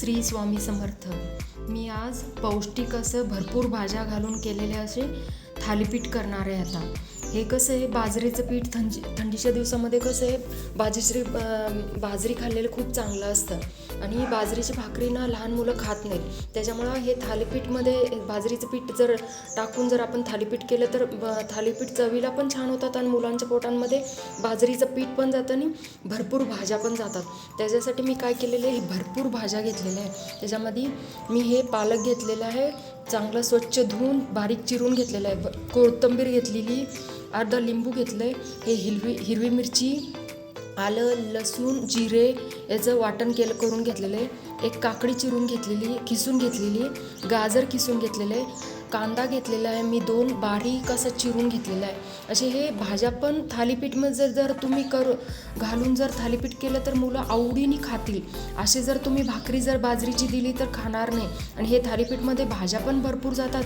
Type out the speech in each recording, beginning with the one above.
श्री स्वामी समर्थ. मी आज पौष्टिक असं भरपूर भाज्या घालून केलेले असे थालीपीठ करणार आहे आता. हे कसं आहे बाजरीचं पीठ थंडी थंडीच्या दिवसामध्ये कसं आहे बाजरी बाजरी खाल्लेलं खूप चांगलं असतं. आणि बाजरीची भाकरी ना लहान मुलं खात नाहीत. त्याच्यामुळं हे थालीपीठमध्ये बाजरीचं पीठ जर टाकून जर आपण थालीपीठ केलं तर ब थालीपीठ चवीला पण छान होतात आणि मुलांच्या पोटांमध्ये बाजरीचं पीठ पण जातं आणि भरपूर भाज्या पण जातात. त्याच्यासाठी मी काय केलेलं आहे भरपूर भाज्या घेतलेल्या आहे त्याच्यामध्ये मी हे पालक घेतलेलं आहे चांगलं स्वच्छ धुवून बारीक चिरून घेतलेलं आहे. कोथिंबीर घेतलेली अर्धा लिंबू घेतलं आहे हे हिरवी हिरवी मिरची आलं लसूण जिरे याचं वाटण केलं करून घेतलेलं आहे. एक काकडी चिरून घेतलेली किसून घेतलेली गाजर किसून घेतलेलं आहे. कांदा घेतलेला आहे मी दोन बारीक असं चिरून घेतलेला आहे. असे हे भाज्या पण थालीपीठमध्ये जर जर तुम्ही कर घालून जर थालीपीठ केलं तर मुलं आवडीने खातील. असे जर तुम्ही भाकरी जर बाजरीची दिली तर खाणार नाही. आणि हे थालीपीठमध्ये भाज्या पण भरपूर जातात.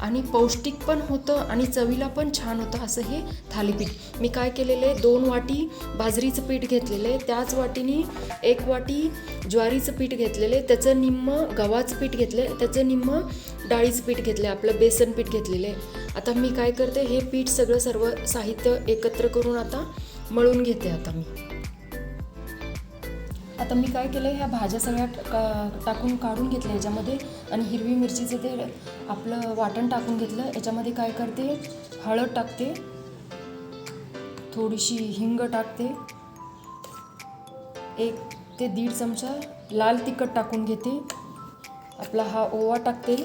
आणि पौष्टिक पण होतं आणि चवीला पण छान होतं असं हे थालीपीठ. मी काय केलेलं आहे दोन वाटी बाजरीचं पीठ घेतलेलं आहे. त्याच वाटीने एक वाटी ज्वारीचं पीठ घेतलेलं आहे. त्याचं निम्म गव्हाचं पीठ घेतलं आहे. त्याचं निम्म डाळीचं पीठ घेतलं आहे. आपलं बेसन पीठ घेतलेलं आहे. आता मी काय करते हे पीठ सगळं सर्व साहित्य एकत्र करून आता मळून घेते आता मी. आता मी काय केलं ह्या भाज्या सगळ्या का टाकून काढून घेतल्या याच्यामध्ये आणि हिरवी मिरचीचं ते आपलं वाटण टाकून घेतलं. याच्यामध्ये काय करते हळद टाकते थोडीशी हिंग टाकते एक ते दीड चमचा लाल तिखट टाकून घेते. आपला हा ओवा टाकते.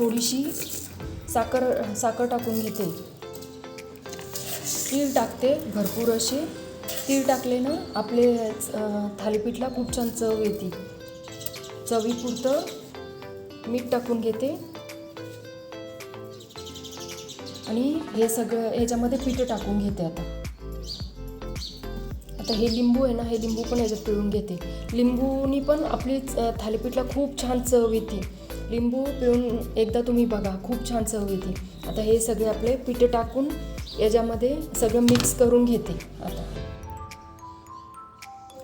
थोडीशी साखर साखर टाकून घेते. तीळ टाकते भरपूर असे. तीळ टाकले ना आपले थालीपीठला खूप छान चव येते. चवीपुरतं मीठ टाकून घेते. आणि हे सगळं ह्याच्यामध्ये पीठ टाकून घेते आता. आता हे लिंबू आहे ना हे लिंबू पण याच्यात पिळून घेते. लिंबूनी पण आपली थालीपीठला खूप छान चव येते. लिंबू पिळून एकदा तुम्ही बघा खूप छान चव येते. आता हे सगळे आपले पीठ टाकून याच्यामध्ये सगळं मिक्स करून घेते आता.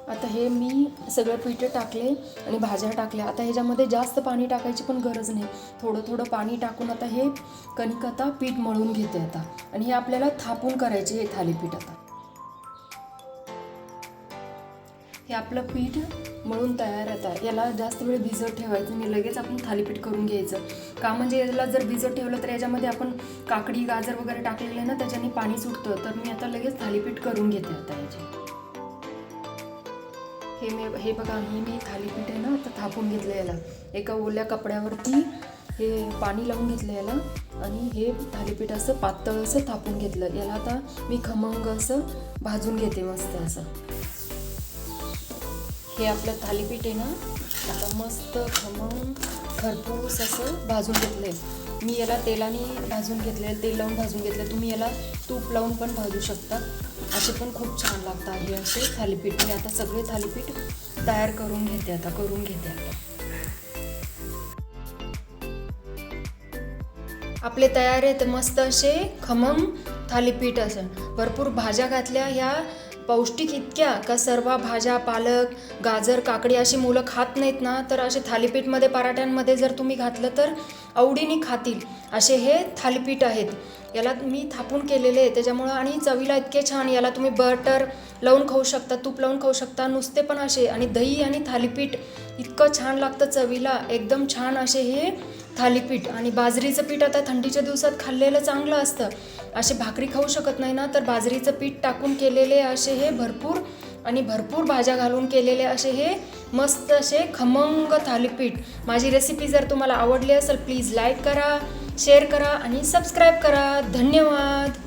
आता हे मी सगळं पीठ टाकले आणि भाज्या टाकल्या. आता ह्याच्यामध्ये जास्त पाणी टाकायची पण गरज नाही. थोडं थोडं पाणी टाकून आता हे कणिक आता पीठ मळून घेते आता. आणि हे आपल्याला थापून करायचे हे थालीपीठ आता. हे आपलं पीठ मळून तयार येतं याला जास्त वेळ भिजत ठेवायचं आणि लगेच आपण थालीपीठ करून घ्यायचं. का म्हणजे याला जर भिजत ठेवलं तर याच्यामध्ये आपण काकडी गाजर वगैरे टाकलेले ना त्याच्याने पाणी सुटतं. तर मी आता लगेच थालीपीठ करून घेते आता याचे. हे मी हे बघा ही मी थालीपीठ आहे ना आता थापून घेतलं याला. एका ओल्या कपड्यावरती हे पाणी लावून घेतलं याला. आणि हे थालीपीठ असं पातळ असं थापून घेतलं. याला आता मी खमंग असं भाजून घेते मस्त असं. हे आपलं थालीपीठ आहे ना आता मस्त खमंग खरपूस असं भाजून घेतलंय. मी याला तेलाने भाजून घेतले तेल लावून भाजून घेतले तुम्ही याला तूप लावून पण भाजू शकता. असे पण खूप छान लागतात हे असे थालीपीठ. मी आता सगळे थालीपीठ तयार करून घेते आता करून घेते. आता आपले तयार आहेत मस्त असे खमंग थालीपीठ असं. भरपूर भाज्या घातल्या ह्या पौष्टिक इतक्या का सर्व भाज्या पालक गाजर काकडी अशी मुलं खात नाहीत ना तर असे थालीपीठमध्ये पराठ्यांमध्ये जर तुम्ही घातलं तर आवडीने खातील. असे हे थालीपीठ आहेत. याला मी थापून केलेले आहे. त्याच्यामुळं आणि चवीला इतके छान याला तुम्ही बटर लावून खाऊ शकता तूप लावून खाऊ शकता नुसते पण असे आणि दही आणि थालीपीठ इतकं छान लागतं चवीला. एकदम छान असे हे थालीपीठ आणि बाजरीचं पीठ आता थंडीच्या दिवसात खाल्लेलं चांगलं असतं. असे भाकरी खाऊ शकत नाही ना तर बाजरीचं पीठ टाकून केलेले असे हे भरपूर आणि भरपूर भाज्या घालून केलेले असे हे मस्त असे खमंग थालीपीठ. माझी रेसिपी जर तुम्हाला आवडली असेल प्लीज लाईक करा शेअर करा आणि सबस्क्राईब करा. धन्यवाद!